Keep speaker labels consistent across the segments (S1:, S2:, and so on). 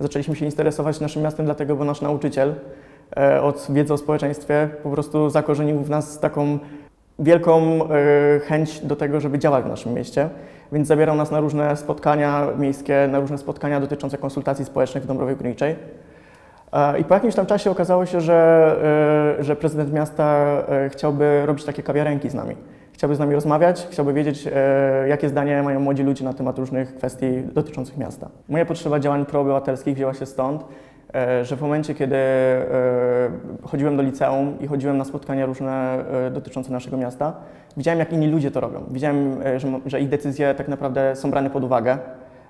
S1: Zaczęliśmy się interesować naszym miastem dlatego, bo nasz nauczyciel e, od wiedzy o społeczeństwie po prostu zakorzenił w nas taką wielką e, chęć do tego, żeby działać w naszym mieście, więc zabierał nas na różne spotkania miejskie, na różne spotkania dotyczące konsultacji społecznych w Dąbrowie Górniczej. E, I po jakimś tam czasie okazało się, że, że prezydent miasta chciałby robić takie kawiarenki z nami. Chciałby z nami rozmawiać, chciałby wiedzieć, e, jakie zdanie mają młodzi ludzie na temat różnych kwestii dotyczących miasta. Moja potrzeba działań proobywatelskich wzięła się stąd, e, że w momencie, kiedy e, chodziłem do liceum i chodziłem na spotkania różne dotyczące naszego miasta, widziałem, jak inni ludzie to robią. Widziałem, że ich decyzje tak naprawdę są brane pod uwagę,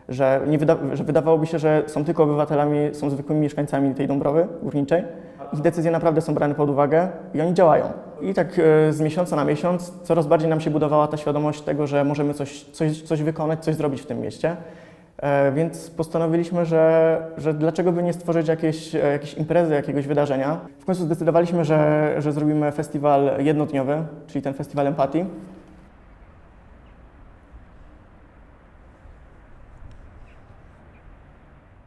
S1: że, nie wyda, że wydawałoby się, że są tylko obywatelami, są zwykłymi mieszkańcami tej Dąbrowy Górniczej. Ich decyzje naprawdę są brane pod uwagę i oni działają. I tak e, z miesiąca na miesiąc coraz bardziej nam się budowała ta świadomość tego, że możemy coś, coś, coś wykonać, coś zrobić w tym mieście. E, Więc postanowiliśmy, że, że dlaczego by nie stworzyć jakiejś, e, jakiejś imprezy, jakiegoś wydarzenia. W końcu zdecydowaliśmy, że, że zrobimy festiwal jednodniowy, czyli ten festiwal empatii.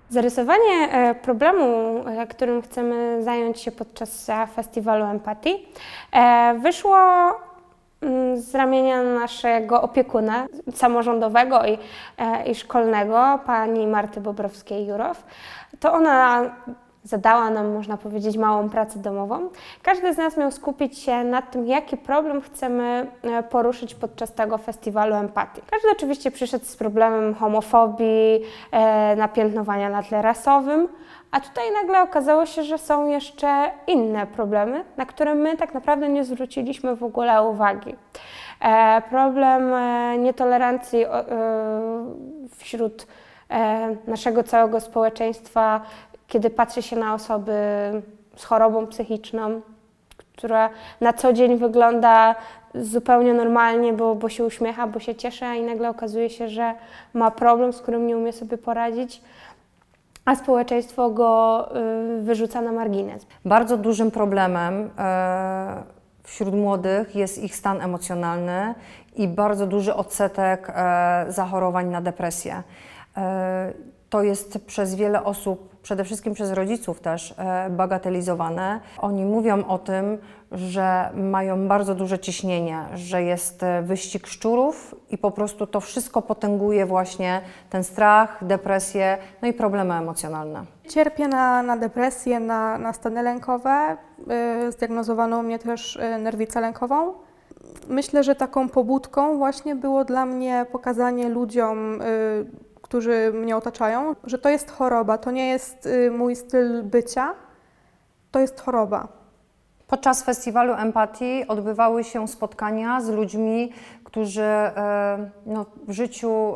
S2: Zarysowanie e, problemu, e, którym chcemy zająć się podczas e, festiwalu empatii, wyszło mm, z ramienia naszego opiekuna samorządowego i, i szkolnego, pani Marty Bobrowskiej-Jurow. To ona zadała nam, można powiedzieć, małą pracę domową. Każdy z nas miał skupić się nad tym, jaki problem chcemy e, poruszyć podczas tego festiwalu empatii. Każdy oczywiście przyszedł z problemem homofobii, e, napiętnowania na tle rasowym, a tutaj nagle okazało się, że są jeszcze inne problemy, na które my tak naprawdę nie zwróciliśmy w ogóle uwagi. E, problem nietolerancji wśród naszego całego społeczeństwa, kiedy patrzy się na osoby z chorobą psychiczną, która na co dzień wygląda zupełnie normalnie, bo, bo się uśmiecha, bo się cieszy, a i nagle okazuje się, że ma problem, z którym nie umie sobie poradzić, a społeczeństwo go y, wyrzuca na margines.
S3: Bardzo dużym problemem e, wśród młodych jest ich stan emocjonalny i bardzo duży odsetek e, zachorowań na depresję. E, To jest przez wiele osób, przede wszystkim przez rodziców też, e, bagatelizowane. Oni mówią o tym, że mają bardzo duże ciśnienie, że jest e, wyścig szczurów i po prostu to wszystko potęguje właśnie ten strach, depresję, no i problemy emocjonalne.
S4: Cierpię na, na depresję, na, na stany lękowe. Yy, zdiagnozowano mnie też nerwicę lękową. Myślę, że taką pobudką właśnie było dla mnie pokazanie ludziom, którzy mnie otaczają, że to jest choroba, to nie jest yy, mój styl bycia, to jest choroba.
S3: Podczas festiwalu empatii odbywały się spotkania z ludźmi, którzy e, no, w życiu e,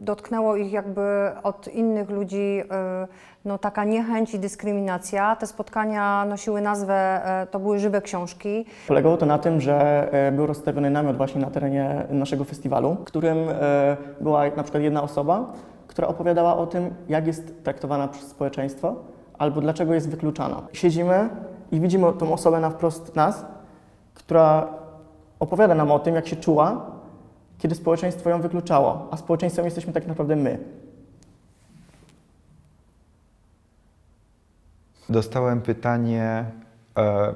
S3: dotknęło ich jakby od innych ludzi e, no, taka niechęć i dyskryminacja. Te spotkania nosiły nazwę, to były żywe książki.
S1: Polegało to na tym, że był rozstawiony namiot właśnie na terenie naszego festiwalu, w którym była na przykład jedna osoba, która opowiadała o tym, jak jest traktowana przez społeczeństwo albo dlaczego jest wykluczana. Siedzimy i widzimy tą osobę na wprost nas, która opowiada nam o tym, jak się czuła, kiedy społeczeństwo ją wykluczało, a społeczeństwem jesteśmy tak naprawdę my.
S5: Dostałem pytanie, e,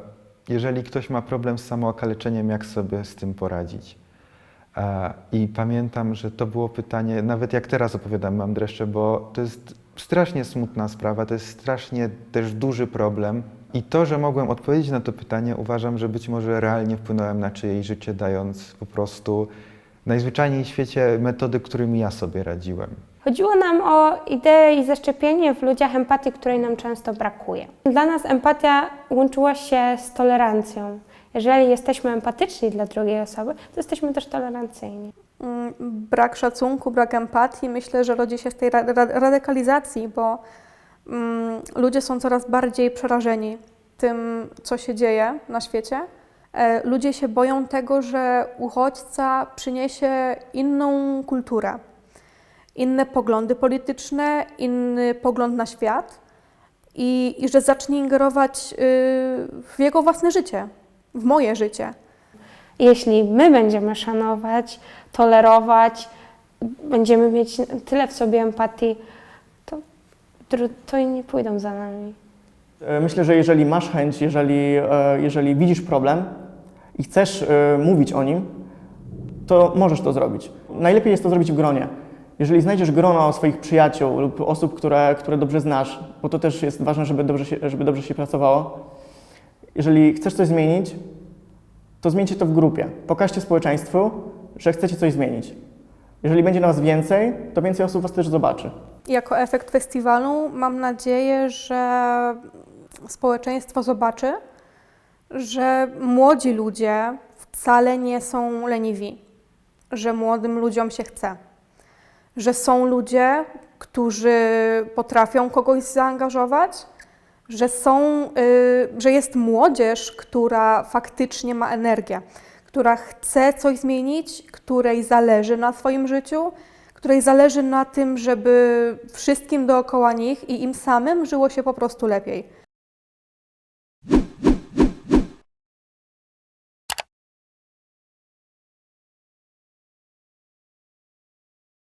S5: jeżeli ktoś ma problem z samookaleczeniem, jak sobie z tym poradzić? E, I pamiętam, że to było pytanie, nawet jak teraz opowiadam, mam dreszcze, bo to jest strasznie smutna sprawa, to jest strasznie też duży problem. I to, że mogłem odpowiedzieć na to pytanie, uważam, że być może realnie wpłynąłem na czyjeś życie, dając po prostu najzwyczajniej w świecie metody, którymi ja sobie radziłem.
S2: Chodziło nam o ideę i zaszczepienie w ludziach empatii, której nam często brakuje. Dla nas empatia łączyła się z tolerancją. Jeżeli jesteśmy empatyczni dla drugiej osoby, to jesteśmy też tolerancyjni.
S4: Mm, Brak szacunku, brak empatii, myślę, że rodzi się z tej ra- ra- radykalizacji, bo ludzie są coraz bardziej przerażeni tym, co się dzieje na świecie. E, ludzie się boją tego, że uchodźca przyniesie inną kulturę, inne poglądy polityczne, inny pogląd na świat i, i że zacznie ingerować y, w jego własne życie, w moje życie.
S2: Jeśli my będziemy szanować, tolerować, będziemy mieć tyle w sobie empatii, to nie pójdą za nami.
S1: E, Myślę, że jeżeli masz chęć, jeżeli, e, jeżeli widzisz problem i chcesz e, mówić o nim, to możesz to zrobić. Najlepiej jest to zrobić w gronie. Jeżeli znajdziesz grono swoich przyjaciół lub osób, które, które dobrze znasz, bo to też jest ważne, żeby dobrze się, żeby dobrze się pracowało. Jeżeli chcesz coś zmienić, to zmieńcie to w grupie. Pokażcie społeczeństwu, że chcecie coś zmienić. Jeżeli będzie nas więcej, to więcej osób was też zobaczy.
S4: Jako efekt festiwalu mam nadzieję, że społeczeństwo zobaczy, że młodzi ludzie wcale nie są leniwi, że młodym ludziom się chce, że są ludzie, którzy potrafią kogoś zaangażować, że, są, y, że jest młodzież, która faktycznie ma energię, która chce coś zmienić, której zależy na swoim życiu, której zależy na tym, żeby wszystkim dookoła nich i im samym żyło się po prostu lepiej.